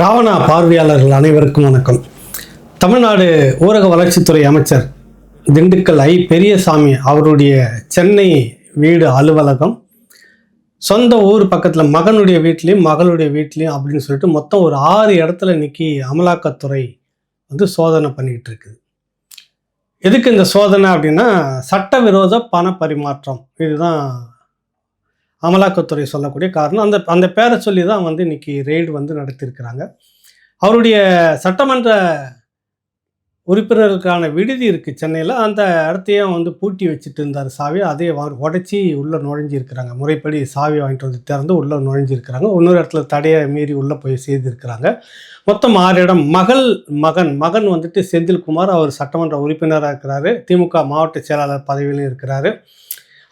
ராவணா பார்வையாளர்கள் அனைவருக்கும் வணக்கம். தமிழ்நாடு ஊரக வளர்ச்சித்துறை அமைச்சர் திண்டுக்கல் ஐ பெரியசாமி அவருடைய சென்னை வீடு அலுவலகம். சொந்த ஊர் பக்கத்தில் மகனுடைய வீட்லேயும் மகளுடைய வீட்லேயும் அப்படின்னு சொல்லிட்டு மொத்தம் ஒரு ஆறு இடத்துல இன்னைக்கு அமலாக்கத்துறை வந்து சோதனை பண்ணிக்கிட்டு இருக்குது. எதுக்கு இந்த சோதனை அப்படின்னா சட்டவிரோத பண பரிமாற்றம் இதுதான் அமலாக்கத்துறை சொல்லக்கூடிய காரணம். அந்த அந்த பேரை சொல்லி தான் வந்து இன்னைக்கு ரெய்டு வந்து நடத்தியிருக்கிறாங்க. அவருடைய சட்டமன்ற உறுப்பினர்களுக்கான விடுதி இருக்குது சென்னையில். அந்த இடத்தையும் வந்து பூட்டி வச்சுட்டு இருந்தார் சாவி. அதே உடச்சி உள்ளே நுழைஞ்சிருக்கிறாங்க. முறைப்படி சாவி வாங்கிட்டு வந்து திறந்து உள்ளே நுழைஞ்சிருக்கிறாங்க. இன்னொரு இடத்துல தடையை மீறி உள்ளே போய் செய்திருக்கிறாங்க. மொத்தம் ஆறு இடம். மகள் மகன் மகன் வந்துட்டு செந்தில்குமார் அவர் சட்டமன்ற உறுப்பினராக இருக்கிறாரு. திமுக மாவட்ட செயலாளர் பதவியிலும் இருக்கிறாரு.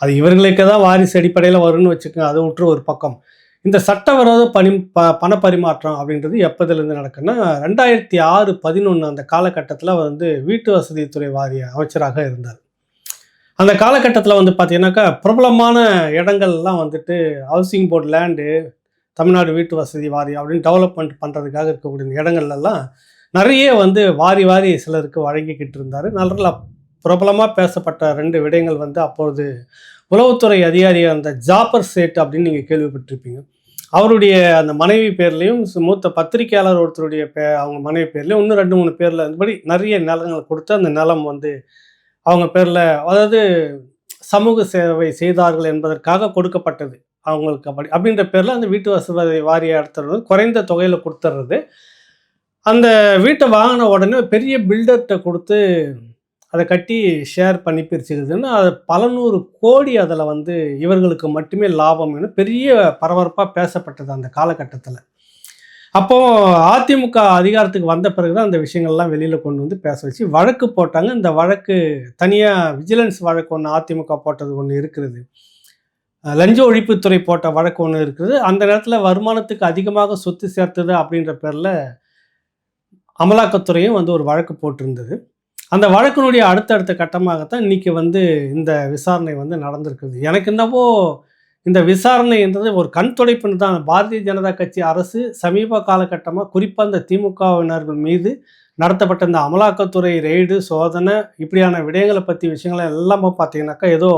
அது இவர்களுக்கு தான் வாரிசு அடிப்படையில் வரும்னு வச்சுக்கோங்க. அதை விட்டுரு ஒரு பக்கம். இந்த சட்டவிரோத பணி ப பண பரிமாற்றம் அப்படின்றது எப்போதுலேருந்து நடக்குன்னா ரெண்டாயிரத்தி ஆறு பதினொன்று அந்த காலகட்டத்தில் வந்து வீட்டு வசதித்துறை வாரிய அமைச்சராக இருந்தார். அந்த காலகட்டத்தில் வந்து பார்த்தீங்கன்னாக்கா பிரபலமான இடங்கள்லாம் வந்துட்டு ஹவுசிங் போர்டு லேண்டு தமிழ்நாடு வீட்டு வசதி வாரியம் அப்படின்னு டெவலப்மெண்ட் பண்ணுறதுக்காக இருக்கக்கூடிய இடங்கள்லாம் நிறைய வந்து வாரி வாரி சிலருக்கு வழங்கிக்கிட்டு இருந்தார். நல்ல பிரபலமாக பேசப்பட்ட ரெண்டு விடயங்கள் வந்து அப்பொழுது உளவுத்துறை அதிகாரியாக இருந்த ஜாப்பர் சேட் அப்படின்னு நீங்கள் கேள்விப்பட்டிருப்பீங்க. அவருடைய அந்த மனைவி பேர்லேயும் மூத்த பத்திரிகையாளர் ஒருத்தருடைய பே அவங்க மனைவி பேர்லேயும் இன்னும் ரெண்டு மூணு பேரில் இருந்தபடி நிறைய நிலங்களை கொடுத்து அந்த நிலம் வந்து அவங்க பேரில் அதாவது சமூக சேவை செய்தார்கள் என்பதற்காக கொடுக்கப்பட்டது அவங்களுக்கு அப்படி அப்படின்ற பேரில் அந்த வீட்டு வசதி வாரிய இடத்துல குறைந்த தொகையில் கொடுத்துட்றது அந்த வீட்டை வாங்கின உடனே பெரிய பில்டர்கிட்ட கொடுத்து அதை கட்டி ஷேர் பண்ணி பிரிச்சுக்குதுன்னு அது பல நூறு கோடி அதில் வந்து இவர்களுக்கு மட்டுமே லாபம்னு பெரிய பரபரப்பாக பேசப்பட்டது அந்த காலகட்டத்தில். அப்போது அதிமுக அதிகாரத்துக்கு வந்த பிறகு தான் அந்த விஷயங்கள்லாம் வெளியில் கொண்டு வந்து பேச வச்சு வழக்கு போட்டாங்க. இந்த வழக்கு தனியாக விஜிலன்ஸ் வழக்கு ஒன்று அதிமுக போட்டது ஒன்று இருக்கிறது. லஞ்ச ஒழிப்புத்துறை போட்ட வழக்கு ஒன்று இருக்குது அந்த நேரத்தில் வருமானத்துக்கு அதிகமாக சொத்து சேர்த்தது அப்படின்ற பேரில் அமலாக்கத்துறையும் வந்து ஒரு வழக்கு போட்டிருந்தது. அந்த வழக்கினுடைய அடுத்தடுத்த கட்டமாகத்தான் இன்னைக்கு வந்து இந்த விசாரணை வந்து நடந்திருக்குது. எனக்கு என்னவோ இந்த விசாரணைன்றது ஒரு கண் துடைப்புன்னு தான் பாரதிய ஜனதா கட்சி அரசு சமீப காலகட்டமாக குறிப்பாக இந்த திமுகவினர்கள் மீது நடத்தப்பட்ட இந்த அமலாக்கத்துறை ரெய்டு சோதனை இப்படியான விடயங்களை பற்றி விஷயங்களை எல்லாமே பார்த்தீங்கன்னாக்கா ஏதோ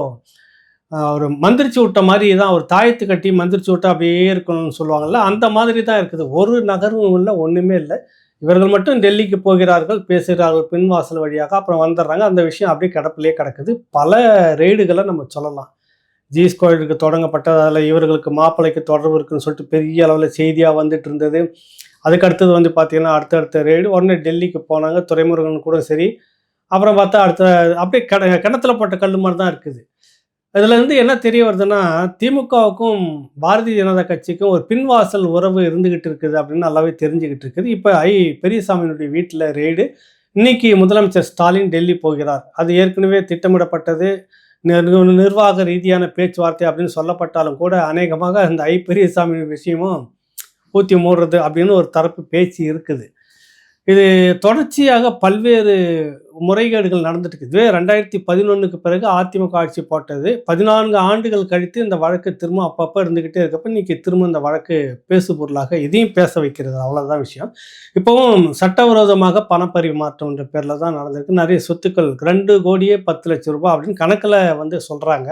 ஒரு மந்திரிச்சு விட்ட மாதிரி தான் ஒரு தாயத்து கட்டி மந்திரிச்சு விட்டா அப்படியே இருக்கணும்னு சொல்லுவாங்கள்ல அந்த மாதிரி தான் இருக்குது. ஒரு நகரும் இல்லை ஒன்றுமே இல்லை. இவர்கள் மட்டும் டெல்லிக்கு போகிறார்கள் பேசுகிறார்கள் பின்வாசல் வழியாக. அப்புறம் வந்துடுறாங்க. அந்த விஷயம் அப்படியே கிடப்பிலே கிடக்குது. பல ரெய்டுகளை நம்ம சொல்லலாம். ஜீஸ் கோயிலுக்கு தொடங்கப்பட்டது அதில் இவர்களுக்கு மாப்பிள்ளைக்கு தொடர்பு இருக்குன்னு சொல்லிட்டு பெரிய அளவில் செய்தியாக வந்துட்டு இருந்தது. அதுக்கு அடுத்தது வந்து பார்த்திங்கன்னா அடுத்தடுத்த ரெய்டு. உடனே டெல்லிக்கு போனாங்க. துறைமுருகன் கூட சரி. அப்புறம் பார்த்தா அடுத்த அப்படியே கிண கிணத்துல போட்ட கல் மாதிரி தான் இருக்குது. இதுல இருந்து என்ன தெரிய வருதுன்னா திமுகவுக்கும் பாரதிய ஜனதா கட்சிக்கும் ஒரு பின்வாசல் உறவு இருந்துகிட்டு இருக்குது அப்படின்னு நல்லாவே தெரிஞ்சுக்கிட்டு இருக்குது. இப்போ ஐ பெரியசாமியினுடைய வீட்டில் ரெய்டு. இன்னைக்கு முதலமைச்சர் ஸ்டாலின் டெல்லி போகிறார். அது ஏற்கனவே திட்டமிடப்பட்டது. நிர்வாக ரீதியான பேச்சுவார்த்தை அப்படின்னு சொல்லப்பட்டாலும் கூட அநேகமாக இந்த ஐ பெரியசாமி விஷயமும் ஊற்றி மூடுறது அப்படின்னு ஒரு தரப்பு பேச்சு இருக்குது. இது தொடர்ச்சியாக பல்வேறு முறைகேடுகள் நடந்துட்டு இருக்குது ரெண்டாயிரத்தி பதினொன்றுக்கு பிறகு அதிமுக ஆட்சி போட்டது. பதினான்கு ஆண்டுகள் கழித்து இந்த வழக்கு திரும்ப அப்பப்போ இருந்துக்கிட்டே இருக்கப்ப இன்னைக்கு திரும்ப இந்த வழக்கு பேசு பொருளாக இதையும் பேச வைக்கிறது. அவ்வளோதான் விஷயம். இப்போவும் சட்டவிரோதமாக பணப்பரிமாற்றம்ன்ற பேரில் தான் நடந்திருக்கு. நிறைய சொத்துக்கள் ரெண்டு கோடியே பத்து லட்சம் ரூபாய் அப்படின்னு கணக்கில் வந்து சொல்கிறாங்க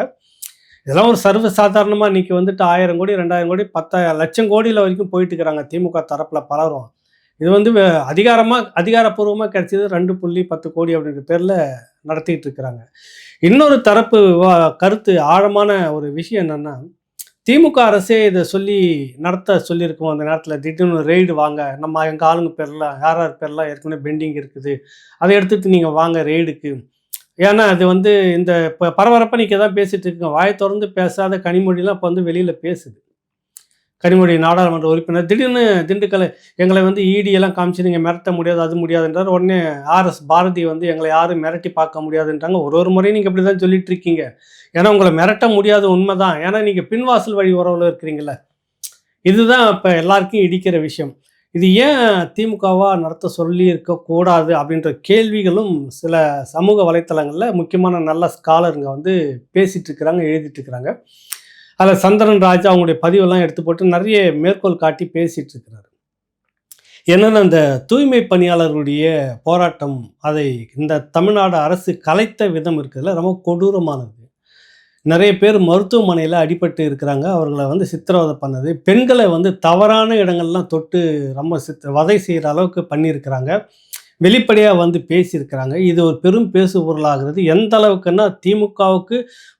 இதெல்லாம் ஒரு சர்வ சாதாரணமாக இன்னைக்கு வந்துட்டு ஆயிரம் கோடி ரெண்டாயிரம் கோடி பத்தாயிரம் லட்சம் கோடியில் வரைக்கும் போயிட்டு இருக்கிறாங்க. திமுக தரப்பில் பலரும். இது வந்து வே- அதிகாரப்பூர்வமாக கிடைச்சது ரெண்டு புள்ளி பத்து கோடி அப்படின்ற பேரில் நடத்திட்டு இருக்கிறாங்க. இன்னொரு தரப்பு கருத்து ஆழமான ஒரு விஷயம் என்னென்னா திமுக அரசே இதை சொல்லி நடத்த சொல்லியிருக்கோம். அந்த நேரத்தில் திடீர்னு ரெய்டு வாங்க நம்ம எங்கள் ஆளுங்க பேர்லாம் யார் யார் பேர்லாம் ஏற்கனவே பெண்டிங் இருக்குது. அதை எடுத்துட்டு நீங்கள் வாங்க ரெய்டுக்கு. ஏன்னா அது வந்து இந்த இப்போ பரபரப்பாக நீங்கள் தான் பேசிகிட்டு இருக்கோம். வாயை திறந்து பேசாத கனிமொழிலாம் இப்போ வந்து வெளியில் பேசுது. கனிமொழி நாடாளுமன்ற உறுப்பினர். திடீர்னு திண்டுக்கல் எங்களை வந்து இடி எல்லாம் காமிச்சு நீங்கள் மிரட்ட முடியாது அது முடியாதுன்றார். உடனே ஆர்எஸ் பாரதி வந்து எங்களை யாரும் மிரட்டி பார்க்க முடியாதுன்றாங்க. ஒரு ஒரு முறையும் நீங்கள் இப்படி தான் சொல்லிட்டு இருக்கீங்க. ஏன்னா உங்களை மிரட்ட முடியாத உண்மை தான் ஏன்னா நீங்கள் பின்வாசல் வழி உறவில் இருக்கிறீங்கள இதுதான் இப்போ எல்லாருக்கும் இடிக்கிற விஷயம். இது ஏன் திமுகவாக நடத்த சொல்லி இருக்கக்கூடாது அப்படின்ற கேள்விகளும் சில சமூக வலைத்தளங்களில் முக்கியமான நல்ல ஸ்காலருங்க வந்து பேசிகிட்டு இருக்கிறாங்க எழுதிட்டு இருக்கிறாங்க. அதில் சந்திரன் ராஜா அவங்களுடைய பதிவெல்லாம் எடுத்து போட்டு நிறைய மேற்கோள் காட்டி பேசிகிட்டு இருக்கிறாரு. என்னன்னா அந்த தூய்மை பணியாளர்களுடைய போராட்டம் அதை இந்த தமிழ்நாடு அரசு கலைத்த விதம் இருக்கிறதுல ரொம்ப கொடூரமானது. நிறைய பேர் மருத்துவமனையில் அடிபட்டு இருக்கிறாங்க அவர்களை வந்து சித்திரவதை பண்ணது. பெண்களை வந்து தவறான இடங்கள்லாம் தொட்டு ரொம்ப சித் வதை செய்கிற அளவுக்கு பண்ணியிருக்கிறாங்க. வெளிப்படையாக வந்து பேசியிருக்கிறாங்க. இது ஒரு பெரும் பேசு பொருளாகிறது. எந்த அளவுக்குன்னா திமுகவுக்கு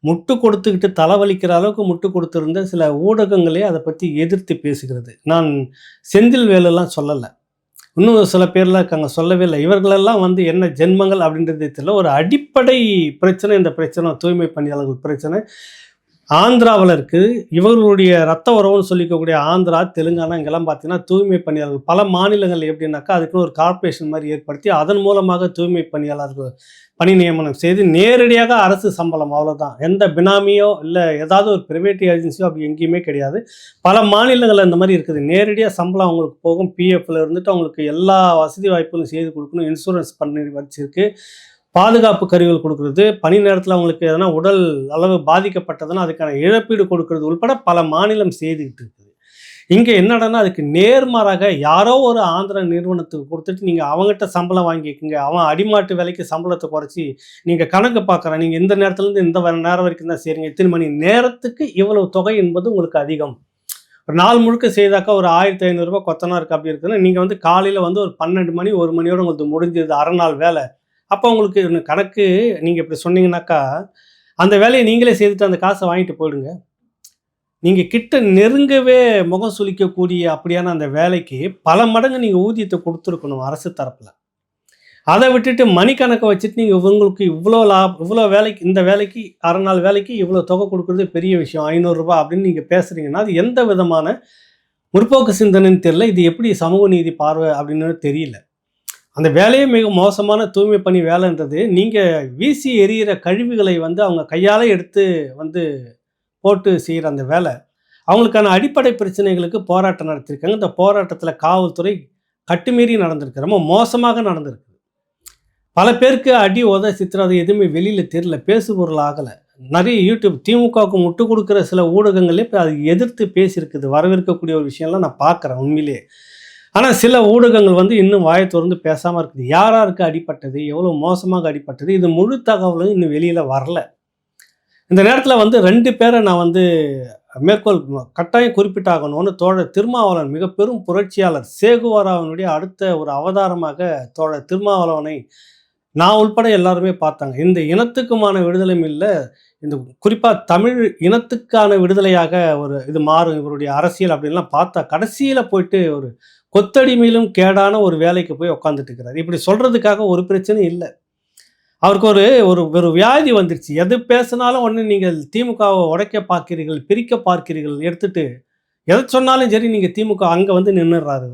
முட்டு கொடுத்துக்கிட்டு தலைவலிக்கிற அளவுக்கு முட்டு கொடுத்துருந்த சில ஊடகங்களே அதை பற்றி எதிர்த்து பேசுகிறது. நான் செந்தில் வேலுலாம் சொல்லலை. இன்னும் சில பேர்லாம் இருக்காங்க சொல்லவே இல்லை. இவர்களெல்லாம் வந்து என்ன ஜென்மங்கள் அப்படின்றது தெரியல. ஒரு அடிப்படை பிரச்சனை இந்த பிரச்சனை தூய்மை பணியாளர்கள் பிரச்சனை. ஆந்திராவில் இருக்குது இவர்களுடைய ரத்த உறவுன்னு சொல்லிக்கக்கூடிய ஆந்திரா தெலுங்கானா இங்கெல்லாம் பார்த்தீங்கன்னா தூய்மை பணியாளர்கள் பல மாநிலங்கள் எப்படின்னாக்கா அதுக்குன்னு ஒரு கார்ப்பரேஷன் மாதிரி ஏற்படுத்தி அதன் மூலமாக தூய்மை பணியாளர்கள் பணி நியமனம் செய்து நேரடியாக அரசு சம்பளம் அவ்வளோதான் எந்த பினாமியோ இல்லை ஏதாவது ஒரு ப்ரைவேட் ஏஜென்சியோ அப்படி எங்கேயுமே கிடையாது. பல மாநிலங்களில் இந்த மாதிரி இருக்குது. நேரடியாக சம்பளம் அவங்களுக்கு போகும். பிஎஃப்ல இருந்துட்டு அவங்களுக்கு எல்லா வசதி வாய்ப்புகளும் செய்து கொடுக்கணும். இன்சூரன்ஸ் பண்ணி வச்சிருக்கு. பாதுகாப்பு கருவிகள் கொடுக்கறது பணி நேரத்தில் அவங்களுக்கு எதனா உடல் அளவு பாதிக்கப்பட்டதுன்னா அதுக்கான இழப்பீடு கொடுக்கறது உள்பட பல மாநிலம் செய்துக்கிட்டு இருக்குது. இங்கே என்னடான்னா அதுக்கு நேர்மாறாக யாரோ ஒரு ஆந்திர நிறுவனத்துக்கு கொடுத்துட்டு நீங்கள் அவங்ககிட்ட சம்பளம் வாங்கிக்கோங்க அவன் அடிமாட்டு விலைக்கு சம்பளத்தை குறைச்சி நீங்கள் கணக்கு பார்க்குறான் நீங்கள் இந்த நேரத்துலேருந்து இந்த நேரம் வரைக்கும் தான் செய்றீங்க இத்தனை மணி நேரத்துக்கு இவ்வளவு தொகை என்பது உங்களுக்கு அதிகம். ஒரு நாள் முழுக்க செய்தாக்கா ஒரு ஆயிரத்தி ஐநூறுரூபா கொத்தனாருக்கு அப்படி இருக்குதுன்னா நீங்கள் வந்து காலையில் வந்து ஒரு பன்னெண்டு மணி ஒரு மணியோட உங்களுக்கு முடிஞ்சது அரை நாள் வேலை. அப்போ உங்களுக்கு கணக்கு நீங்கள் இப்படி சொன்னீங்கன்னாக்கா அந்த வேலையை நீங்களே செய்துட்டு அந்த காசை வாங்கிட்டு போயிடுங்க. நீங்கள் கிட்ட நெருங்கவே முகம் சுளிக்கக்கூடிய அப்படியான அந்த வேலைக்கு பல மடங்கு நீங்கள் ஊதியத்தை கொடுத்துருக்கணும் அரசு தரப்பில். அதை விட்டுட்டு மணிக்கணக்கை வச்சுட்டு நீங்கள் இவங்களுக்கு இவ்வளோ லாப் இவ்வளோ வேலைக்கு இந்த வேலைக்கு அரை நாள் வேலைக்கு இவ்வளோ தொகை கொடுக்குறது பெரிய விஷயம். ஐநூறுரூபா அப்படின்னு நீங்கள் பேசுகிறீங்கன்னா அது எந்த விதமான முற்போக்கு சிந்தனைன்னு தெரியல. இது எப்படி சமூக நீதி பார்வை அப்படின்னு தெரியல. அந்த வேலையே மிக மோசமான தூய்மை பணி வேலைன்றது நீங்கள் வீசி எறிகிற கழிவுகளை வந்து அவங்க கையால் எடுத்து வந்து போட்டு செய்கிற அந்த வேலை. அவங்களுக்கான அடிப்படை பிரச்சனைகளுக்கு போராட்டம் நடத்தியிருக்காங்க இந்த போராட்டத்தில் காவல்துறை கட்டுமீறி நடந்திருக்கு. ரொம்ப மோசமாக நடந்திருக்கு. பல பேருக்கு அடி உத சித்திரவதை எதுவுமே வெளியில் தெரியல. பேசுபொருள் ஆகலை. நிறைய யூடியூப் திமுகவுக்கு முட்டு கொடுக்குற சில ஊடகங்களே இப்போ அதை எதிர்த்து பேசியிருக்குது. வரவேற்கக்கூடிய ஒரு விஷயம்லாம் நான் பார்க்குறேன் உண்மையிலேயே. ஆனால் சில ஊடகங்கள் வந்து இன்னும் வாயை திறந்து பேசாமல் இருக்குது. யார் யாருக்கு அடிப்பட்டது எவ்வளோ மோசமாக அடிப்பட்டது இது முழு தகவலும் இன்னும் வெளியில் வரல. இந்த நேரத்தில் வந்து ரெண்டு பேரை நான் வந்து மேற்கோள் கட்டாயம் குறிப்பிட்டாகணும்னு தோழர் திருமாவளவன் மிக பெரும் புரட்சியாளர் சேகுவாராவனுடைய அடுத்த ஒரு அவதாரமாக தோழர் திருமாவளவனை நான் உள்பட எல்லாருமே பார்த்தாங்க. இந்த இனத்துக்குமான விடுதலையும் இல்லை இந்த குறிப்பாக தமிழ் இனத்துக்கான விடுதலையாக ஒரு இது மாறும் இவருடைய அரசியல் அப்படின்லாம் பார்த்தா கடைசியில் போயிட்டு ஒரு கொத்தடிமையிலும் கேடான ஒரு வேலைக்கு போய் உட்காந்துட்டு இருக்கிறார் இப்படி சொல்கிறதுக்காக ஒரு பிரச்சனையும் இல்லை. அவருக்கு ஒரு ஒரு ஒரு வியாதி வந்துருச்சு. எது பேசினாலும் ஒன்று நீங்கள் திமுகவை உடைக்க பார்க்கிறீர்கள் பிரிக்க பார்க்கிறீர்கள் எடுத்துட்டு எதை சொன்னாலும் சரி நீங்கள் திமுக அங்கே வந்து நின்றுறாரு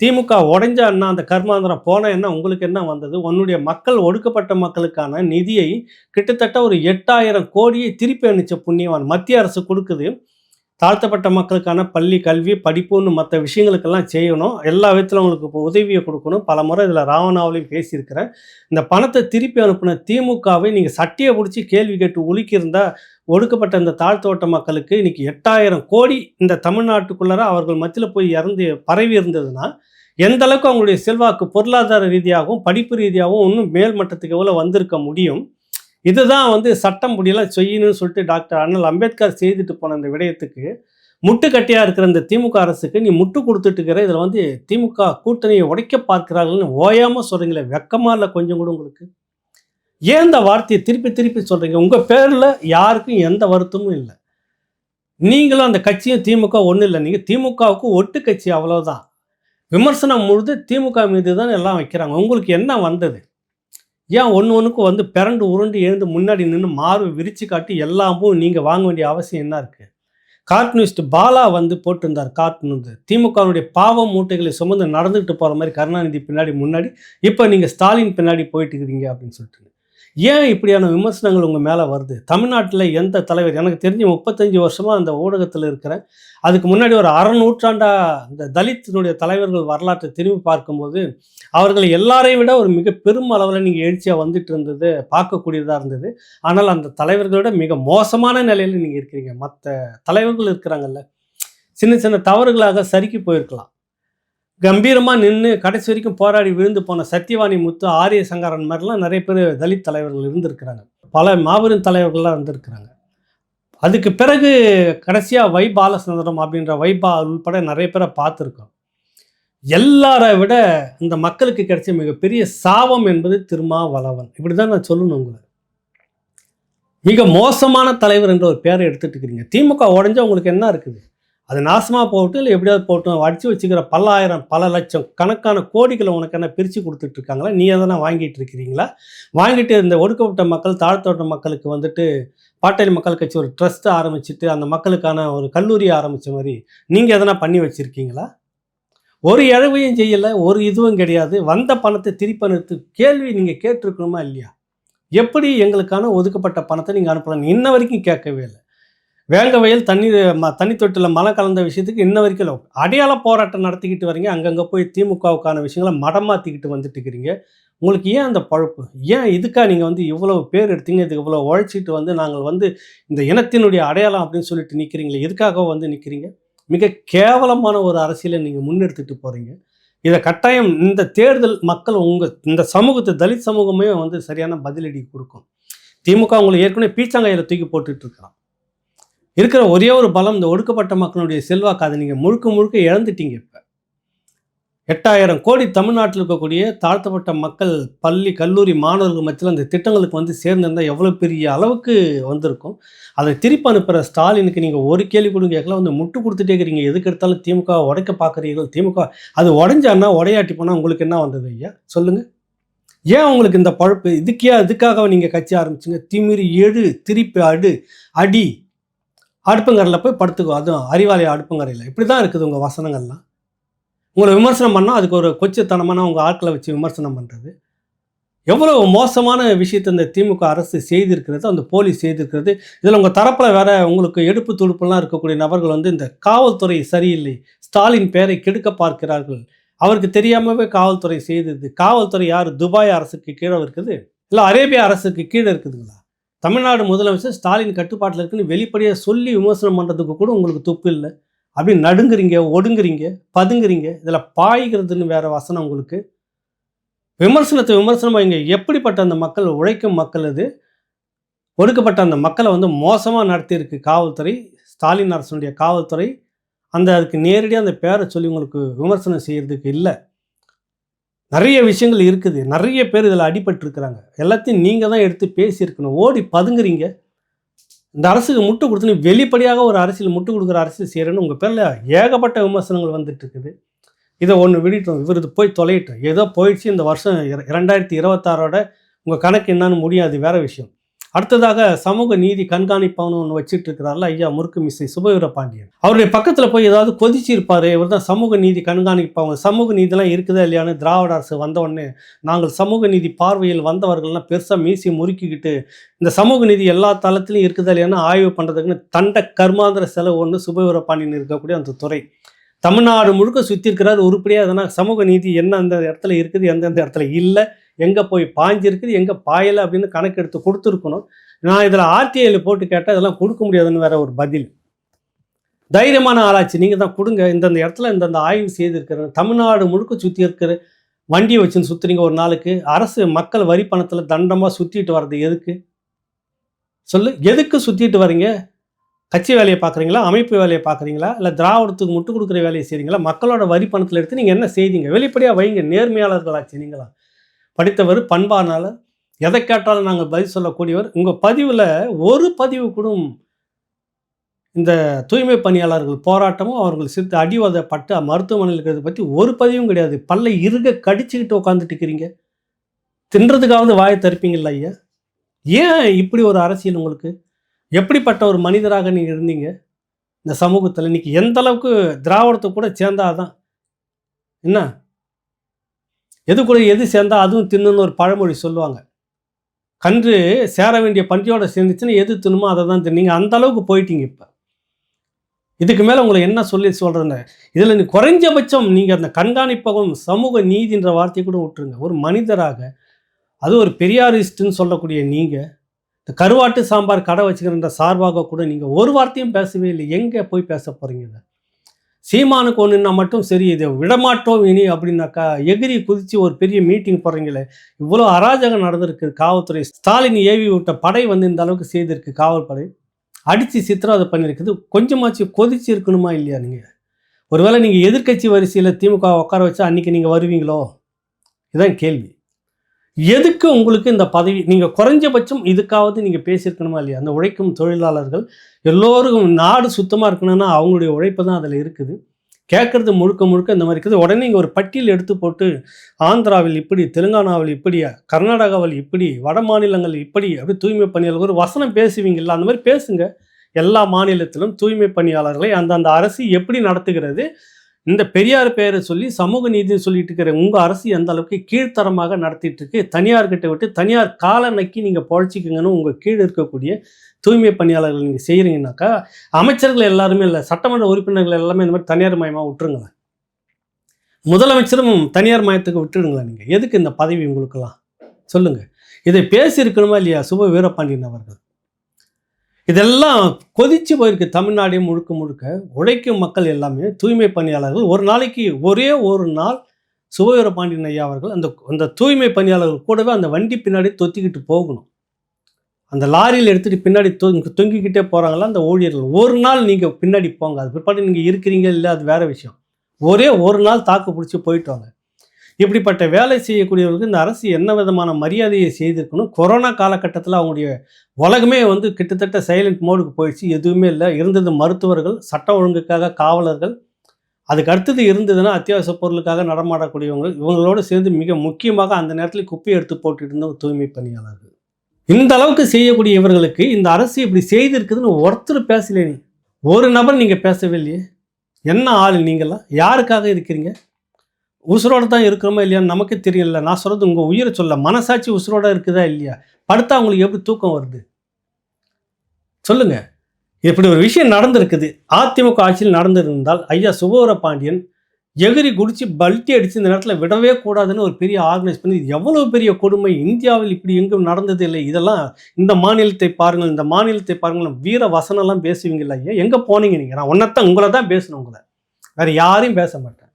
திமுக உடைஞ்ச என்ன அந்த கர்மாந்திரம் போனால் என்ன உங்களுக்கு என்ன வந்தது? உன்னுடைய மக்கள் ஒடுக்கப்பட்ட மக்களுக்கான நிதியை கிட்டத்தட்ட ஒரு எட்டாயிரம் கோடியை திருப்பி அனுப்பிச்ச புண்ணியவான் மத்திய அரசு கொடுக்குது. தாழ்த்தப்பட்ட மக்களுக்கான பள்ளி கல்வி படிப்புன்னு மற்ற விஷயங்களுக்கெல்லாம் செய்யணும். எல்லா விதத்திலும் அவங்களுக்கு இப்போ உதவியை கொடுக்கணும். பல முறை இதில் ராவணாவிலையும் பேசியிருக்கிறேன். இந்த பணத்தை திருப்பி அனுப்பின திமுகவை நீங்கள் சட்டியை பிடிச்சி கேள்வி கேட்டு ஒழுக்கியிருந்தா ஒடுக்கப்பட்ட இந்த தாழ்த்தோட்ட மக்களுக்கு இன்னைக்கு எட்டாயிரம் கோடி இந்த தமிழ்நாட்டுக்குள்ளார அவர்கள் மத்தியில் போய் இறந்து பரவி இருந்ததுன்னா எந்த அளவுக்கு அவங்களுடைய செல்வாக்கு பொருளாதார ரீதியாகவும் படிப்பு ரீதியாகவும் இன்னும் மேல் மட்டத்துக்கு எவ்வளோ வந்திருக்க முடியும்? இதுதான் வந்து சட்டம் முடியெல்லாம் செய்யணும்னு சொல்லிட்டு டாக்டர் அண்ணல் அம்பேத்கர் செய்துட்டு போன அந்த விடயத்துக்கு முட்டுக்கட்டையாக இருக்கிற இந்த திமுக அரசுக்கு நீ முட்டு கொடுத்துட்டு இருக்கிற இதில் வந்து திமுக கூட்டணியை உடைக்க பார்க்கிறார்கள்னு ஓயாமல் சொல்கிறீங்களே வெக்கமாக இல்லை கொஞ்சம் கூட உங்களுக்கு? ஏன் இந்த வார்த்தையை திருப்பி திருப்பி சொல்கிறீங்க உங்கள் பேரில் யாருக்கும் எந்த வருத்தமும் இல்லை. நீங்களும் அந்த கட்சியும் திமுக ஒன்றும் இல்லை. நீங்கள் திமுகவுக்கு ஒட்டு கட்சி அவ்வளோதான் விமர்சனம் முழுது திமுக மீது தான் எல்லாம் வைக்கிறாங்க. உங்களுக்கு என்ன வந்தது? ஏன் ஒன்று ஒன்றுக்கும் வந்து பிறண்டு உருண்டு எழுந்து முன்னாடி நின்று மார்பு விரித்து காட்டி எல்லாமும் நீங்கள் வாங்க வேண்டிய அவசியம் என்ன இருக்குது கார்ட்டூனிஸ்ட் பாலா வந்து போட்டிருந்தார் கார்ட்டூன் வந்து திமுகவுடைய பாவ மூட்டைகளை சுமந்து நடந்துகிட்டு போகிற மாதிரி கருணாநிதி பின்னாடி முன்னாடி இப்போ நீங்கள் ஸ்டாலின் பின்னாடி போயிட்டு இருக்கிறீங்க அப்படின்னு சொல்லிட்டு. ஏன் இப்படியான விமர்சனங்கள் உங்கள் மேலே வருது? தமிழ்நாட்டில் எந்த தலைவர் எனக்கு தெரிஞ்சு முப்பத்தஞ்சு வருஷமாக அந்த ஊடகத்தில் இருக்கிறேன் அதுக்கு முன்னாடி ஒரு அறநூற்றாண்டாக இந்த தலித்தினுடைய தலைவர்கள் வரலாற்றை திரும்பி பார்க்கும்போது அவர்கள் எல்லாரையும் விட ஒரு மிக பெரும் அளவில் நீங்கள் எழுச்சியாக வந்துட்டு இருந்தது பார்க்கக்கூடியதாக இருந்தது. ஆனால் அந்த தலைவர்களோட மிக மோசமான நிலையில் நீங்கள் இருக்கிறீங்க. மற்ற தலைவர்கள் இருக்கிறாங்கல்ல சின்ன சின்ன தவறுகளாக சறுக்கி போயிருக்கலாம். கம்பீரமாக நின்று கடைசி வரைக்கும் போராடி விழுந்து போன சத்யவாணி முத்து ஆரிய சங்கரன் மாதிரிலாம் நிறைய பேர் தலித் தலைவர்கள் இருந்திருக்கிறாங்க. பல மாபெரும் தலைவர்கள்லாம் இருந்திருக்கிறாங்க. அதுக்கு பிறகு கடைசியாக வை பாலசுந்தரம் அப்படின்ற வைபா உள்பட நிறைய பேரை பார்த்துருக்கோம். எல்லாரை விட இந்த மக்களுக்கு கிடைச்ச மிகப்பெரிய சாபம் என்பது திருமாவளவன். இப்படி தான் நான் சொல்லணும் உங்களை மிக மோசமான தலைவர் என்ற ஒரு பேரை எடுத்துட்டு இருக்கிறீங்க. திமுக உடஞ்சா உங்களுக்கு என்ன இருக்குது? அது நாசமாக போகட்டும் இல்லை எப்படியாவது போகட்டும் அடித்து வச்சுக்கிற பல்லாயிரம் பல லட்சம் கணக்கான கோடிகளை உனக்கு என்ன பிரித்து கொடுத்துட்ருக்காங்களா நீ எதனா வாங்கிட்டு இருக்கிறீங்களா? வாங்கிட்டு இந்த ஒடுக்கப்பட்ட மக்கள் தாழ்த்தோட்ட மக்களுக்கு வந்துட்டு பாட்டாளி மக்கள் கட்சி ஒரு ட்ரஸ்ட்டை ஆரம்பிச்சுட்டு அந்த மக்களுக்கான ஒரு கல்லூரி ஆரம்பித்த மாதிரி நீங்கள் எதனா பண்ணி வச்சுருக்கீங்களா? ஒரு இழவையும் செய்யலை ஒரு இதுவும் கிடையாது. வந்த பணத்தை திருப்பி அனுத்து கேள்வி நீங்கள் கேட்டிருக்கணுமா இல்லையா? எப்படி எங்களுக்கான ஒதுக்கப்பட்ட பணத்தை நீங்கள் அனுப்பலாம்? இன்ன வரைக்கும் கேட்கவே இல்லை. வேங்க வயல் தண்ணி ம தண்ணி தொட்டில் மழை கலந்த விஷயத்துக்கு இன்ன வரைக்கும் இல்லை. அடையாள போராட்டம் நடத்திக்கிட்டு வரீங்க. அங்கங்கே போய் திமுகவுக்கான விஷயங்களை மடமாற்றிக்கிட்டு வந்துட்டு இருக்கிறீங்க. உங்களுக்கு ஏன் அந்த பழப்பு? ஏன் இதுக்காக நீங்கள் வந்து இவ்வளோ பேர் எடுத்தீங்க? இதுக்கு இவ்வளோ உழைச்சிட்டு வந்து நாங்கள் வந்து இந்த இனத்தினுடைய அடையாளம் அப்படின்னு சொல்லிட்டு நிற்கிறீங்களே எதுக்காக வந்து நிற்கிறீங்க மிக கேவலமான ஒரு அரசியலை நீங்கள் முன்னெடுத்துட்டு போகிறீங்க இதை கட்டாயம் இந்த தேர்தல் மக்கள் உங்கள் இந்த சமூகத்தை தலித் சமூகமே வந்து சரியான பதிலடி கொடுக்கும். திமுக உங்களை ஏற்கனவே பீச்சாங்காயில் தூக்கி போட்டுட்டு இருக்கலாம். இருக்கிற ஒரே ஒரு பலம் இந்த ஒடுக்கப்பட்ட மக்களுடைய செல்வாக்கு அதை நீங்கள் முழுக்க முழுக்க இழந்துட்டீங்க இப்போ. எட்டாயிரம் கோடி தமிழ்நாட்டில் இருக்கக்கூடிய தாழ்த்தப்பட்ட மக்கள் பள்ளி கல்லூரி மாணவர்கள் மத்தியில் அந்த திட்டங்களுக்கு வந்து சேர்ந்திருந்தால் எவ்வளோ பெரிய அளவுக்கு வந்திருக்கும்? அதை திருப்பி அனுப்புகிற ஸ்டாலினுக்கு நீங்கள் ஒரு கேள்வி கொடுங்க கேட்கல வந்து முட்டு கொடுத்துட்டே இருக்கிறீங்க எதுக்கு எடுத்தாலும் திமுக உடைக்க பார்க்குறீர்கள் திமுக அது உடஞ்சான்னா உடையாட்டி போனால் உங்களுக்கு என்ன வந்தது ஐயா? சொல்லுங்கள் ஏன் உங்களுக்கு இந்த பழப்பு? இதுக்கே இதுக்காக நீங்கள் கட்சி ஆரம்பிச்சிங்க? திமிரி எழு திருப்பி அடு அடி. அடுப்பங்கரையில் போய் படுத்துக்கோ. அதுவும் அறிவாலய அடுப்பங்கரையில். இப்படி தான் இருக்குது உங்கள் வசனங்கள்லாம். உங்களை விமர்சனம் பண்ணால் அதுக்கு ஒரு கொச்சத்தனமான உங்கள் ஆட்களை வச்சு விமர்சனம் பண்ணுறது எவ்வளோ மோசமான விஷயத்தை இந்த திமுக அரசு செய்திருக்கிறது அந்த போலீஸ் செய்திருக்கிறது. இதில் உங்கள் தரப்பில் வேற உங்களுக்கு எடுப்பு துடுப்புலாம் இருக்கக்கூடிய நபர்கள் வந்து இந்த காவல்துறை சரியில்லை ஸ்டாலின் பெயரை கெடுக்க பார்க்கிறார்கள். அவருக்கு தெரியாமவே காவல்துறை செய்தது. காவல்துறை யார்? துபாய் அரசுக்கு கீழே இருக்குது? இல்லை அரேபியா அரசுக்கு கீழே இருக்குதுங்களா? தமிழ்நாடு முதலமைச்சர் ஸ்டாலின் கட்டுப்பாட்டில் இருக்குன்னு வெளிப்படையாக சொல்லி விமர்சனம் பண்ணுறதுக்கு கூட உங்களுக்கு துப்பு இல்லை. அப்படி நடுங்குறீங்க ஒடுங்குறீங்க பதுங்குறீங்க இதில் பாய்கிறதுன்னு வேறு வசனம் உங்களுக்கு. விமர்சனத்தை விமர்சனமாக இங்கே எப்படிப்பட்ட அந்த மக்கள் உழைக்கும் மக்கள் இது ஒடுக்கப்பட்ட அந்த மக்களை வந்து மோசமாக நடத்தியிருக்கு காவல்துறை ஸ்டாலின் அரசனுடைய காவல்துறை. அந்த அதுக்கு நேரடியாக அந்த பேரை சொல்லி உங்களுக்கு விமர்சனம் செய்கிறதுக்கு இல்லை. நிறைய விஷயங்கள் இருக்குது. நிறைய பேர் இதில் அடிபட்டிருக்கிறாங்க. எல்லாத்தையும் நீங்கள் தான் எடுத்து பேசியிருக்கணும். ஓடி பதுங்குறீங்க. இந்த அரசுக்கு முட்டு கொடுத்து வெளிப்படையாக ஒரு அரசியல் முட்டு கொடுக்குற அரசியல் செய்கிறேன்னு உங்கள் பேரில் ஏகப்பட்ட விமர்சனங்கள் வந்துட்டு இருக்குது இதை ஒன்று விடிட்டோம் இவர் இது போய் தொலையிட்டோம். ஏதோ போயிடுச்சு இந்த வருஷம் இர- இரண்டாயிரத்தி இருபத்தாறோட உங்கள் கணக்கு என்னன்னு முடியாது. வேறு விஷயம். அடுத்ததாக சமூக நீதி கண்காணிப்பான்னு ஒன்று வச்சுட்டு இருக்கிறார்ல ஐயா முறுக்கு மிஸ்ஸை சுபவீர பாண்டியன். அவருடைய பக்கத்தில் போய் ஏதாவது கொதிச்சு இருப்பாரு இவர் தான் சமூக நீதி கண்காணிப்பாங்க சமூக நீதிலாம் இருக்குதா இல்லையான்னு திராவிட அரசு வந்தவொடனே நாங்கள் சமூக நீதி பார்வையில் வந்தவர்கள்லாம் பெருசாக மீசி முறுக்கிக்கிட்டு இந்த சமூக நீதி எல்லா தளத்திலையும் இருக்குதா இல்லையான்னு ஆய்வு பண்ணுறதுக்குன்னு தண்ட கர்மாந்திர செலவு ஒன்று சுபவீர பாண்டியன் இருக்கக்கூடிய அந்த துறை. தமிழ்நாடு முழுக்க சுற்றி இருக்கிறார் உருப்படியாக அதனால் சமூக நீதி என்ன அந்த இடத்துல இருக்குது எந்தெந்த இடத்துல இல்லை எங்கே போய் பாஞ்சிருக்குது எங்கே பாயலை அப்படின்னு கணக்கு எடுத்து கொடுத்துருக்கணும். நான் இதில் ஆர்டிஐயில் போட்டு கேட்டால் இதெல்லாம் கொடுக்க முடியாதுன்னு வேற ஒரு பதில். தைரியமான ஆராய்ச்சி நீங்கள் தான் கொடுங்க. இந்தந்த இடத்துல இந்தந்த ஆய்வு செய்திருக்கிற தமிழ்நாடு முழுக்க சுற்றி இருக்கிற வண்டியை வச்சுன்னு சுற்றுறீங்க ஒரு நாளுக்கு. அரசு மக்கள் வரி பணத்தில் தண்டமாக சுற்றிட்டு வர்றது எதுக்கு? சொல்லு. எதுக்கு சுற்றிட்டு வர்றீங்க? கட்சி வேலையை பார்க்குறீங்களா அமைப்பு வேலையை பார்க்குறீங்களா இல்லை திராவிடத்துக்கு முட்டு கொடுக்குற வேலையை செய்கிறீங்களா மக்களோட வரி பணத்தில் எடுத்து நீங்கள் என்ன செய்தீங்க? வெளிப்படையாக வைங்க. நேர்மையாளர்களாச்சு நீங்களா படித்தவர் பண்பானாளர் எதை கேட்டாலும் நாங்கள் பதில் சொல்லக்கூடியவர். உங்கள் பதிவில் ஒரு பதிவு கூட இந்த தூய்மை பணியாளர்கள் போராட்டமும் அவர்கள் சித்து அடிவதப்பட்டு மருத்துவமனையில் இருக்கிறத பற்றி ஒரு பதிவும் கிடையாது. பல்லை இருக கடிச்சுக்கிட்டு உட்காந்துட்டு இருக்கிறீங்க. தின்றதுக்காவது வாயை தருப்பீங்கல்ல ஐயா? ஏன் இப்படி ஒரு அரசியல் உங்களுக்கு? எப்படிப்பட்ட ஒரு மனிதராக நீங்கள் இருந்தீங்க? இந்த சமூகத்தில் இன்னைக்கு எந்த அளவுக்கு திராவிடத்தை கூட சேர்ந்தாதான். என்ன? எது கூட எது சேர்ந்தால் அதுவும் தின்னுன்னு ஒரு பழமொழி சொல்லுவாங்க. கன்று சேர வேண்டிய பன்றியோட சேர்ந்துச்சுன்னா எது தின்னுமோ அதை தான் தின்னீங்க அந்த அளவுக்கு போயிட்டீங்க இப்போ. இதுக்கு மேலே உங்களை என்ன சொல்லி சொல்கிறேன்னு இதில் நீ குறைஞ்சபட்சம் நீங்கள் அந்த கண்காணிப்பகம் சமூக நீதின்ற வார்த்தையை கூட விட்டுருங்க. ஒரு மனிதராக அது ஒரு பெரியாரிஸ்ட்டுன்னு சொல்லக்கூடிய நீங்கள் இந்த கருவாட்டு சாம்பார் கடை வச்சுக்கிறன்ற சார்பாக கூட நீங்கள் ஒரு வார்த்தையும் பேசவே இல்லை. எங்கே போய் பேச போகிறீங்க இதை? சீமானுக்கு ஒன்றுனா மட்டும் சரி இதை விடமாட்டோம் இனி அப்படின்னாக்கா எகிரி குதித்து ஒரு பெரிய மீட்டிங் போடுறீங்களே. இவ்வளோ அராஜகம் நடந்திருக்கு காவல்துறை. ஸ்டாலின் ஏவி விட்ட படை வந்து இந்த அளவுக்கு செய்திருக்கு காவல்படை. அடித்து சித்திரவதை பண்ணியிருக்குது கொஞ்சமாச்சு கொதிச்சு இருக்கணுமா இல்லையா நீங்கள் ஒருவேளை நீங்கள் எதிர்க்கட்சி வரிசையில் திமுக உட்கார வச்சா அன்றைக்கி நீங்கள் வருவீங்களோ? இதுதான் கேள்வி. எதுக்கு உங்களுக்கு இந்த பதவி? நீங்கள் குறைஞ்சபட்சம் இதுக்காவது நீங்கள் பேசியிருக்கணுமா இல்லையா? அந்த உழைக்கும் தொழிலாளர்கள் எல்லோருக்கும் நாடு சுத்தமாக இருக்கணும்னா அவங்களுடைய உழைப்பு தான் அதில் இருக்குது. கேட்குறது முழுக்க முழுக்க இந்த மாதிரி இருக்குது. உடனே இங்கே ஒரு பட்டியல் எடுத்து போட்டு ஆந்திராவில் இப்படி தெலுங்கானாவில் இப்படி கர்நாடகாவில் இப்படி வட மாநிலங்கள் இப்படி அப்படி தூய்மை பணியாளர்கள் ஒரு வசனம் பேசுவீங்களா அந்த மாதிரி பேசுங்க. எல்லா மாநிலத்திலும் தூய்மை பணியாளர்களை அந்தந்த அரசு எப்படி நடத்துகிறது? இந்த பெரியார் பெயரை சொல்லி சமூக நீதி சொல்லிட்டு இருக்கிற உங்கள் அரசு எந்த அளவுக்கு கீழ்த்தரமாக நடத்திட்டு இருக்கு? தனியார்கிட்ட விட்டு தனியார் காலை நக்கி நீங்கள் பொழைச்சிக்கங்கன்னு உங்கள் கீழ் இருக்கக்கூடிய தூய்மை பணியாளர்கள் நீங்கள் செய்கிறீங்கனாக்கா அமைச்சர்கள் எல்லாருமே இல்லை சட்டமன்ற உறுப்பினர்கள் எல்லாமே இந்த மாதிரி தனியார் மயமாக விட்டுருங்களேன். முதலமைச்சரும் தனியார் மயத்துக்கு விட்டுடுங்களேன் நீங்கள் எதுக்கு இந்த பதவி உங்களுக்கெல்லாம்? சொல்லுங்கள் இதை பேசியிருக்கணுமா இல்லையா? சுப வீரபாண்டியன் அவர்கள். இதெல்லாம் கொதிச்சு போயிருக்கு தமிழ்நாடே முழுக்க முழுக்க. உழைக்கும் மக்கள் எல்லாமே தூய்மை பணியாளர்கள். ஒரு நாளைக்கு ஒரே ஒரு நாள் சுபவீர பாண்டியன் ஐயா அவர்கள் அந்த அந்த தூய்மை பணியாளர்கள் கூடவே அந்த வண்டி பின்னாடி தொத்திக்கிட்டு போகணும். அந்த லாரியில் எடுத்துகிட்டு பின்னாடி தொ தொங்கிக்கிட்டே போகிறாங்களா அந்த ஊழியர்கள். ஒரு நாள் நீங்கள் பின்னாடி போங்க. அது பிற்பாடு நீங்கள் இருக்கிறீங்க இல்லை அது வேறு விஷயம். ஒரே ஒரு நாள் தாக்கு பிடிச்சி போயிட்டு வாங்க. இப்படிப்பட்ட வேலை செய்யக்கூடியவர்களுக்கு இந்த அரசு என்ன விதமான மரியாதையை செய்திருக்கணும்? கொரோனா காலகட்டத்தில் அவங்களுடைய உலகமே வந்து கிட்டத்தட்ட சைலண்ட் மோடுக்கு போயிடுச்சு. எதுவுமே இல்லை. இருந்தது மருத்துவர்கள் சட்ட ஒழுங்குக்காக காவலர்கள். அதுக்கு அடுத்தது இருந்ததுன்னா அத்தியாவசிய பொருளுக்காக நடமாடக்கூடியவங்க. இவங்களோடு சேர்ந்து மிக முக்கியமாக அந்த நேரத்தில் குப்பையை எடுத்து போட்டுட்டு இருந்த தூய்மை பணியாளர்கள். இந்த அளவுக்கு செய்யக்கூடிய இவர்களுக்கு இந்த அரசு இப்படி செய்திருக்குதுன்னு ஒருத்தர் பேசலையே ஒரு நபர் நீங்கள் பேசவே இல்லையே என்ன ஆள் நீங்களா யாருக்காக இருக்கிறீங்க? உசுரோடு தான் இருக்கிறோமா இல்லையான்னு நமக்கே தெரியல. நான் சொல்கிறது உங்கள் உயிரை சொல்ல மனசாட்சி உசுரோட இருக்குதா இல்லையா? படுத்தா அவங்களுக்கு எப்படி தூக்கம் வருது? சொல்லுங்கள் இப்படி ஒரு விஷயம் நடந்திருக்குது. அதிமுக ஆட்சியில் நடந்திருந்தால் ஐயா சுபோர பாண்டியன் எகிரி குடிச்சு பல்ட்டி அடித்து இந்த நேரத்தில் விடவே கூடாதுன்னு ஒரு பெரிய ஆர்கனைஸ் பண்ணி இது எவ்வளோ பெரிய கொடுமை? இந்தியாவில் இப்படி எங்கும் நடந்தது இல்லை. இதெல்லாம் இந்த மாநிலத்தை பாருங்கள் இந்த மாநிலத்தை பாருங்கள். வீர வசனம்லாம் பேசுவீங்களா ஐயா? எங்கே போனீங்க நீங்கள் நான் ஒன்றத்தான் உங்களை தான் பேசணும் உங்களை. வேறு யாரையும் பேச மாட்டேன்.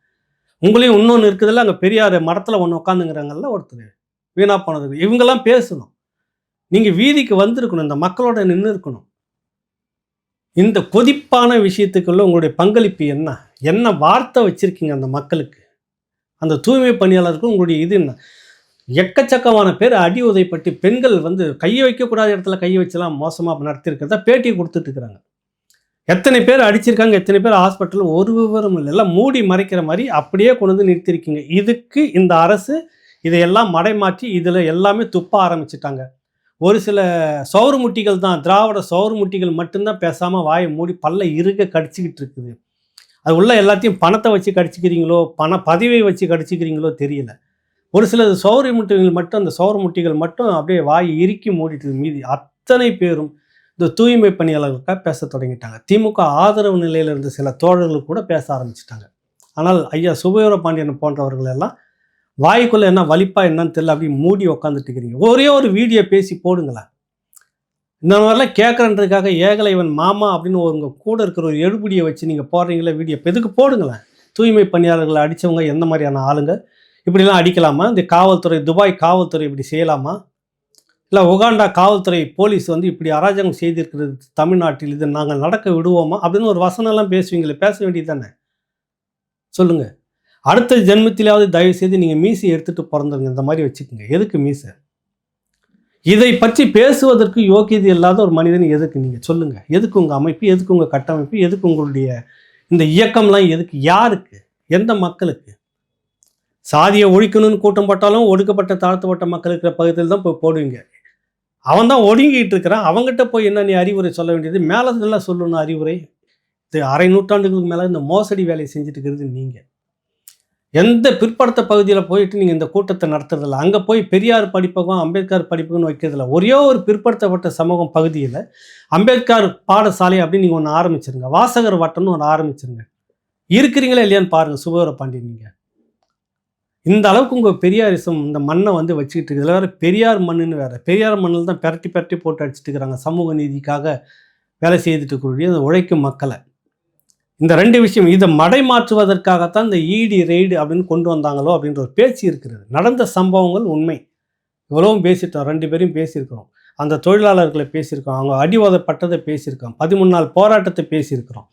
உங்களையும் இன்னொன்று இருக்குதுல்ல அங்கே பெரியார் மரத்தில் ஒன்று உட்காந்துங்கிறாங்கல்ல ஒருத்தர். வீணாக போனது. இவங்கெல்லாம் பேசணும். நீங்கள் வீதிக்கு வந்திருக்கணும் இந்த மக்களோட நின்று இருக்கணும். இந்த கொதிப்பான விஷயத்துக்குள்ள உங்களுடைய பங்களிப்பு என்ன? என்ன வார்த்தை வச்சுருக்கீங்க அந்த மக்களுக்கு? அந்த தூய்மை பணியாளருக்கு உங்களுடைய இது என்ன? எக்கச்சக்கமான பேர் அடி உதைப்பட்டு பெண்கள் வந்து கையை வைக்கக்கூடாத இடத்துல கையை வச்செல்லாம் மோசமாக நடத்தியிருக்கிறத பேட்டி கொடுத்துட்டு இருக்கிறாங்க. எத்தனை பேர் அடிச்சிருக்காங்க எத்தனை பேர் ஹாஸ்பிட்டலில் ஒரு விவரம் இல்லை. எல்லாம் மூடி மறைக்கிற மாதிரி அப்படியே கொண்டு வந்து நிறுத்திருக்கீங்க. இதுக்கு இந்த அரசு இதையெல்லாம் மடைமாற்றி இதில் எல்லாமே துப்ப ஆரம்பிச்சிட்டாங்க. ஒரு சில சோறு முட்டிகள் தான் திராவிட சோறு முட்டிகள் மட்டும்தான் பேசாமல் வாயை மூடி பல்ல இருக கடிச்சிக்கிட்டு இருக்குது. அது உள்ள எல்லாத்தையும் பணத்தை வச்சு கடிச்சிக்கிறீங்களோ பண பதவியை வச்சு கடிச்சிக்கிறீங்களோ தெரியல. ஒரு சில சோறு முட்டிகள் மட்டும் அந்த சோறு முட்டிகள் மட்டும் அப்படியே வாயை இறுக்கி மூடிட்டு மீதி அத்தனை பேரும் இந்த தூய்மை பணியாளர்களுக்காக பேச தொடங்கிட்டாங்க. திமுக ஆதரவு நிலையில் இருந்த சில தோழர்கள் கூட பேச ஆரம்பிச்சிட்டாங்க. ஆனால் ஐயா சுபயோர பாண்டியன் போன்றவர்கள் எல்லாம் வாய்க்குள்ளே என்ன வலிப்பா என்னன்னு தெரியல அப்படி மூடி உக்காந்துட்டு இருக்கிறீங்க. ஒரே ஒரு வீடியோ பேசி போடுங்களேன். இந்த மாதிரிலாம் கேட்குறன்றதுக்காக ஏகலைவன் மாமா அப்படின்னு உங்கள் கூட இருக்கிற ஒரு எடுபடியை வச்சு நீங்கள் போடுறீங்களே வீடியோ எதுக்கு போடுங்களேன்? தூய்மை பணியாளர்களை அடித்தவங்க எந்த மாதிரியான ஆளுங்க? இப்படிலாம் அடிக்கலாமா? இந்த காவல்துறை துபாய் காவல்துறை இப்படி செய்யலாமா? இல்லை உகாண்டா காவல்துறை போலீஸ் வந்து இப்படி அராஜகம் செய்திருக்கிறது தமிழ்நாட்டில் இது நாங்கள் நடக்க விடுவோமா அப்படின்னு ஒரு வசனம்லாம் பேசுவீங்களே பேச வேண்டியது தானே? சொல்லுங்கள் அடுத்த ஜென்மத்திலாவது தயவு செய்து நீங்கள் மீசை எடுத்துகிட்டு பிறந்துருங்க இந்த மாதிரி வச்சுக்கோங்க. எதுக்கு மீசை? இதை பற்றி பேசுவதற்கு யோக்கியது இல்லாத ஒரு மனிதன் எதுக்கு? நீங்கள் சொல்லுங்கள் எதுக்கு உங்கள் அமைப்பு எதுக்கு உங்கள் கட்டமைப்பு எதுக்கு உங்களுடைய இந்த இயக்கம்லாம் எதுக்கு? யாருக்கு? எந்த மக்களுக்கு? சாதியை ஒழிக்கணும்னு கூட்டம் போட்டாலும் ஒடுக்கப்பட்ட தாழ்த்தப்பட்ட மக்கள் இருக்கிற பகுதியில் தான் போய் போடுவீங்க. அவன் தான் ஒடுங்கிட்டு இருக்கிறான் அவங்ககிட்ட போய் என்ன நீ அறிவுரை சொல்ல வேண்டியது? மேலே நல்லா சொல்லணும் அறிவுரை. இது அரை நூற்றாண்டுகளுக்கு மேலே இந்த மோசடி வேலையை செஞ்சுட்டு இருக்கிறது நீங்கள் எந்த பிற்படுத்த பகுதியில் போயிட்டு நீங்கள் இந்த கூட்டத்தை நடத்துறதில்ல. அங்கே போய் பெரியார் படிப்பகம் அம்பேத்கர் படிப்பகம்னு வைக்கிறதில்ல. ஒரே ஒரு பிற்படுத்தப்பட்ட சமூகம் பகுதியில் அம்பேத்கர் பாடசாலை அப்படின்னு நீங்கள் ஒன்று ஆரம்பிச்சிருங்க. வாசகர் வட்டம்னு ஒன்று ஆரம்பிச்சிருங்க. இருக்கிறீங்களா இல்லையான்னு பாருங்கள் சுபவர பாண்டியன் நீங்கள் இந்த அளவுக்கு உங்கள் பெரியாரிசம் இந்த மண்ணை வந்து வச்சுக்கிட்டு இருக்குது இதில் வேறு பெரியார் மண்ணுன்னு வேறு. பெரியார் மண்ணில் தான் பெரட்டி பெரட்டி போட்டு அடிச்சுட்டு இருக்கிறாங்க. சமூக நீதிக்காக வேலை செய்துட்டு இருக்கக்கூடிய அந்த உழைக்கும் மக்களை. இந்த ரெண்டு விஷயம் இதை மடை மாற்றுவதற்காகத்தான் இந்த ஈடி ரெய்டு அப்படின்னு கொண்டு வந்தாங்களோ அப்படின்ற ஒரு பேச்சு இருக்கிறது. நடந்த சம்பவங்கள் உண்மை. இவ்வளவும் பேசிட்டோம். ரெண்டு பேரையும் பேசியிருக்கிறோம். அந்த தொழிலாளர்களை பேசியிருக்கோம். அவங்க அடிவாதப்பட்டதை பேசியிருக்கோம். பதிமூணு நாள் போராட்டத்தை பேசியிருக்கிறோம்.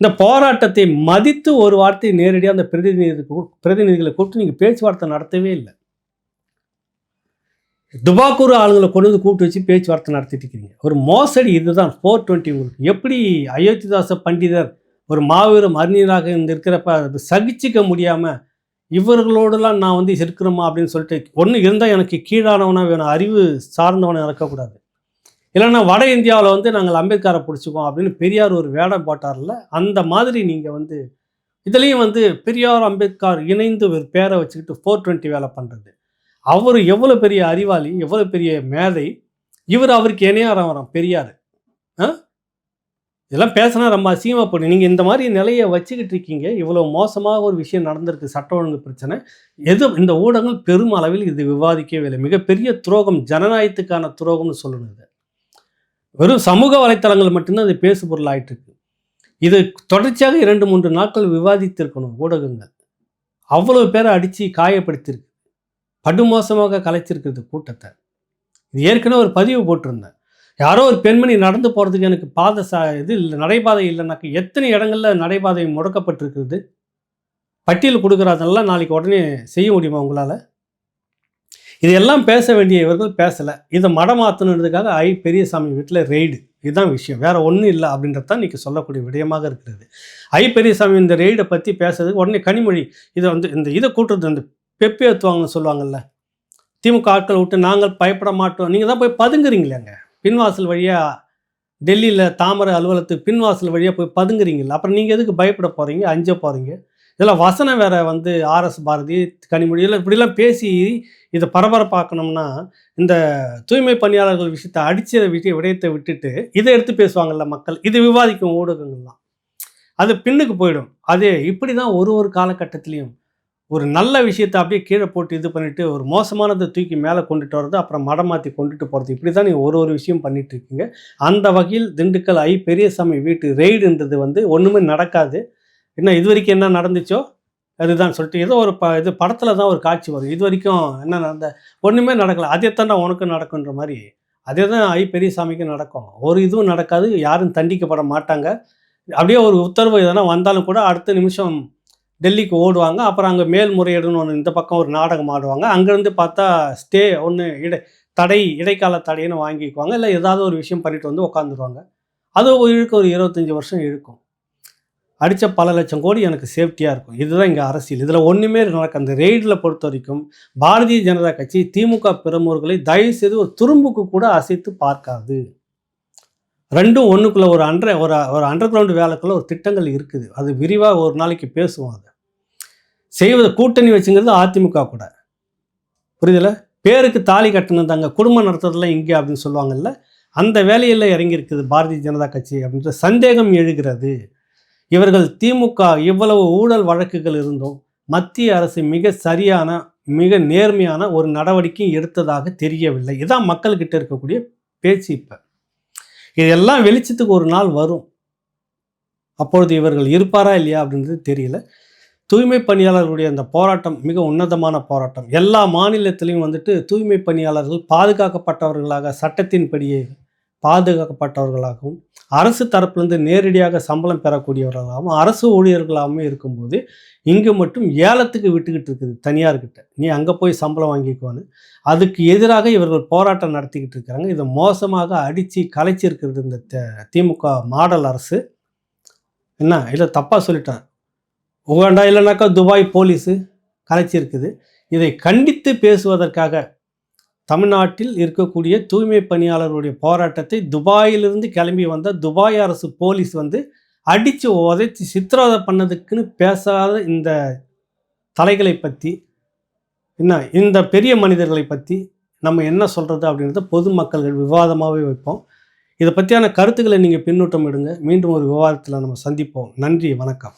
இந்த போராட்டத்தை மதித்து ஒரு வார்த்தை நேரடியாக அந்த பிரதிநிதி பிரதிநிதிகளை கூப்பிட்டு நீங்கள் பேச்சுவார்த்தை நடத்தவே இல்லை. துபாக்கூர் ஆளுங்களை கொண்டு வந்து கூப்பிட்டு வச்சு பேச்சுவார்த்தை நடத்திட்டு இருக்கிறீங்க ஒரு மோசடி இதுதான் ஃபோர் டுவெண்ட்டி உங்களுக்கு. எப்படி அயோத்திதாச பண்டிதர் ஒரு மாவீரம் அறிஞராக இருந்து இருக்கிறப்ப அதை சகிச்சிக்க முடியாமல் இவர்களோடலாம் நான் வந்து இருக்கிறோமா அப்படின்னு சொல்லிட்டு ஒன்று இருந்தால் எனக்கு கீழானவனாக வேணும் அறிவு சார்ந்தவனாக இருக்கக்கூடாது. இல்லைன்னா வட இந்தியாவில் வந்து நாங்கள் அம்பேத்கரை பிடிச்சிக்குவோம் அப்படின்னு பெரியார் ஒரு வேடம் போட்டார்ல அந்த மாதிரி நீங்கள் வந்து இதுலேயும் வந்து பெரியார் அம்பேத்கர் இணைந்து ஒரு பேரை வச்சுக்கிட்டு ஃபோர் டுவெண்ட்டி வேலை பண்ணுறது அவர் எவ்வளோ பெரிய அறிவாளி எவ்வளோ பெரிய மேதை இவர் அவருக்கு இணையாரம் வரோம் பெரியார். ஆ? இதெல்லாம் பேசினா ரொம்ப அசிங்கமாக போடும் நீங்கள் இந்த மாதிரி நிலையை வச்சுக்கிட்டு இருக்கீங்க இவ்வளோ மோசமாக ஒரு விஷயம் நடந்திருக்கு சட்ட ஒழுங்கு பிரச்சனை எது இந்த ஊடகங்கள் பெரும் அளவில் இது விவாதிக்கவே இல்லை. மிகப்பெரிய துரோகம் ஜனநாயகத்துக்கான துரோகம்னு சொல்லணும் இது. வெறும் சமூக வலைத்தளங்கள் மட்டும்தான் அது பேசு பொருள் இருக்கு இது தொடர்ச்சியாக இரண்டு மூன்று நாட்கள் விவாதித்திருக்கணும் ஊடகங்கள். அவ்வளவு பேரை அடித்து காயப்படுத்தியிருக்கு. படுமோசமாக கலைச்சிருக்கிறது கூட்டத்தை. இது ஏற்கனவே ஒரு பதிவு போட்டிருந்தேன். யாரோ ஒரு பெண்மணி நடந்து போகிறதுக்கு எனக்கு பாதை சா இது இல்லை நடைபாதை இல்லைனாக்க எத்தனை இடங்களில் நடைபாதை முடக்கப்பட்டிருக்கிறது? பட்டியல் கொடுக்குறதெல்லாம் நாளைக்கு உடனே செய்ய முடியுமா உங்களால்? இதெல்லாம் பேச வேண்டிய இவர்கள் பேசலை. இதை மடமாற்றணுன்றதுக்காக ஐ பெரியசாமி வீட்டில் ரெய்டு இதுதான் விஷயம். வேறு ஒன்றும் இல்லை அப்படின்றது தான் இன்றைக்கி சொல்லக்கூடிய விடயமாக இருக்கிறது. ஐ பெரியசாமி இந்த ரெய்டை பற்றி பேசுறதுக்கு உடனே கனிமொழி இதை வந்து இந்த இதை கூட்டுறது இந்த பெப்பேத்துவாங்கன்னு சொல்லுவாங்கல்ல. திமுக ஆட்களை விட்டு நாங்கள் பயப்பட மாட்டோம். நீங்கள் தான் போய் பதுங்குறீங்களேங்க. பின்வாசல் வழியாக டெல்லியில் தாமரை அலுவலகத்துக்கு பின்வாசல் வழியாக போய் பதுங்குறீங்களா அப்புறம் நீங்கள் எதுக்கு பயப்பட போகிறீங்க அஞ்ச போகிறீங்க இதில் வசனம் வேற வந்து ஆர்எஸ் பாரதி கனிமொழியில் இப்படிலாம் பேசி இதை பரபரப்பாக்கணும்னா இந்த தூய்மை பணியாளர்கள் விஷயத்தை அடித்த விஷய விடயத்தை விட்டுட்டு இதை எடுத்து பேசுவாங்கல்ல மக்கள். இது விவாதிக்கும் ஊடகங்கள்லாம். அது பின்னுக்கு போயிடும். அது இப்படி தான் ஒரு ஒரு காலகட்டத்திலையும் ஒரு நல்ல விஷயத்தை அப்படியே கீழே போட்டு இது பண்ணிவிட்டு ஒரு மோசமானதை தூக்கி மேலே கொண்டுட்டு வர்றது அப்புறம் மடமாற்றி கொண்டுட்டு போகிறது இப்படி தான் நீங்கள் ஒரு ஒரு விஷயம் பண்ணிகிட்டு இருக்கீங்க. அந்த வகையில் திண்டுக்கல் ஐ பெரியசாமி வீட்டு ரெய்டுன்றது வந்து ஒன்றுமே நடக்காது. என்ன இது வரைக்கும் என்ன நடந்துச்சோ? அதுதான் சொல்லிட்டு ஏதோ ஒரு ப இது படத்தில் தான் ஒரு காட்சி வரும். இது வரைக்கும் என்ன நடந்த ஒன்றுமே நடக்கலை. அதே தான் உனக்கு நடக்குன்ற மாதிரி. அதே தான் ஐ பெரியசாமிக்கு நடக்கும். ஒரு இதுவும் நடக்காது. யாரும் தண்டிக்கப்பட மாட்டாங்க. அப்படியே ஒரு உத்தரவு எதனா வந்தாலும் கூட அடுத்த நிமிஷம் டெல்லிக்கு ஓடுவாங்க. அப்புறம் அங்கே மேல்முறையீடுன்னு ஒன்று இந்த பக்கம் ஒரு நாடகம் ஆடுவாங்க. அங்கேருந்து பார்த்தா ஸ்டே ஒன்று இடை தடை இடைக்கால தடைன்னு வாங்கிக்குவாங்க. இல்லை ஏதாவது ஒரு விஷயம் பண்ணிட்டு வந்து உட்காந்துருவாங்க அது ஒரு இழுக்க ஒரு இருபத்தஞ்சி வருஷம் இழுக்கும். அடித்த பல லட்சம் கோடி எனக்கு சேஃப்டியாக இருக்கும். இதுதான் இங்கே அரசியல். இதில் ஒன்றுமே நடக்க அந்த ரெய்டில் பொறுத்த வரைக்கும் பாரதிய ஜனதா கட்சி திமுக பிரமுகர்களை தயவு செய்து ஒரு துரும்புக்கு கூட அசைத்து பார்க்காது. ரெண்டும் ஒன்றுக்குள்ளே ஒரு அண்டர் ஒரு ஒரு அண்டர் கிரவுண்டு வேலைக்குள்ளே ஒரு திட்டங்கள் இருக்குது. அது விரிவாக ஒரு நாளைக்கு பேசுவோம் அது. செய்வது கூட்டணி வச்சுங்கிறது அதிமுக கூட. புரியுதுல? பேருக்கு தாலி கட்டணும் தாங்க. குடும்பம் நடத்துறதுலாம் இங்கே அப்படின்னு சொல்லுவாங்கல்ல? அந்த வேலையில் இறங்கியிருக்குது பாரதிய ஜனதா கட்சி அப்படின்ற சந்தேகம் எழுகிறது. இவர்கள் திமுக இவ்வளவு ஊழல் வழக்குகள் இருந்தும் மத்திய அரசு மிக சரியான மிக நேர்மையான ஒரு நடவடிக்கை எடுத்ததாக தெரியவில்லை. இதான் மக்கள்கிட்ட இருக்கக்கூடிய பேச்சு இப்போ. இதெல்லாம் வெளிச்சத்துக்கு ஒரு நாள் வரும். அப்பொழுது இவர்கள் இருப்பாரா இல்லையா அப்படின்றது தெரியல. தூய்மை பணியாளர்களுடைய அந்த போராட்டம் மிக உன்னதமான போராட்டம். எல்லா மாநிலத்திலையும் வந்துட்டு தூய்மை பணியாளர்கள் பாதுகாக்கப்பட்டவர்களாக சட்டத்தின்படியே பாதுகாக்கப்பட்டவர்களாகவும் அரசு தரப்பிலிருந்து நேரடியாக சம்பளம் பெறக்கூடியவர்களாகவும் அரசு ஊழியர்களாகவும் இருக்கும்போது இங்கே மட்டும் ஏலத்துக்கு விட்டுக்கிட்டு இருக்குது தனியார்கிட்ட. நீ அங்கே போய் சம்பளம் வாங்கிக்கோன்னு. அதுக்கு எதிராக இவர்கள் போராட்டம் நடத்திக்கிட்டு இருக்கிறாங்க. இதை மோசமாக அடித்து கலைச்சிருக்கிறது இந்த திமுக மாடல் அரசு. என்ன? இல்லை தப்பாக சொல்லிட்டேன். உகாண்டா இல்லைனாக்கா துபாய் போலீஸு கலைச்சிருக்குது. இதை கண்டித்து பேசுவதற்காக தமிழ்நாட்டில் இருக்கக்கூடிய தூய்மை பணியாளர்களுடைய போராட்டத்தை துபாயிலிருந்து கிளம்பி வந்த துபாய் அரசு போலீஸ் வந்து அடித்து உதைச்சி சித்திரவதை பண்ணதுக்குன்னு பேசாத இந்த தலைகளை பற்றி என்ன இந்த பெரிய மனிதர்களை பற்றி நம்ம என்ன சொல்கிறது அப்படின்றத பொதுமக்கள்கள் விவாதமாகவே வைப்போம். இதை பற்றியான கருத்துக்களை நீங்கள் பின்னூட்டம் எடுங்க மீண்டும் ஒரு விவாதத்தில் நம்ம சந்திப்போம். நன்றி வணக்கம்.